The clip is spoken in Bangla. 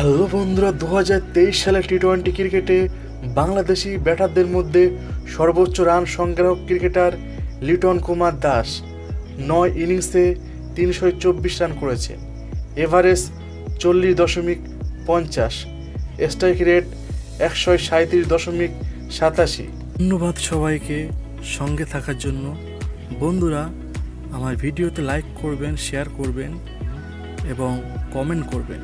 হ্যালো বন্ধুরা দু হাজার তেইশ সালে টি টোয়েন্টি ক্রিকেটে বাংলাদেশি ব্যাটারদের মধ্যে সর্বোচ্চ রান সংগ্রাহক ক্রিকেটার লিটন কুমার দাস নয় ইনিংসে তিনশো চব্বিশ রান করেছে। এভারেজ চল্লিশ দশমিক পঞ্চাশ, স্ট্রাইক রেট একশো সাঁত্রিশ দশমিক সাতাশি। ধন্যবাদ সবাইকে সঙ্গে থাকার জন্য। বন্ধুরা, আমার ভিডিওতে লাইক করবেন শেয়ার করবেন এবং কমেন্ট করবেন।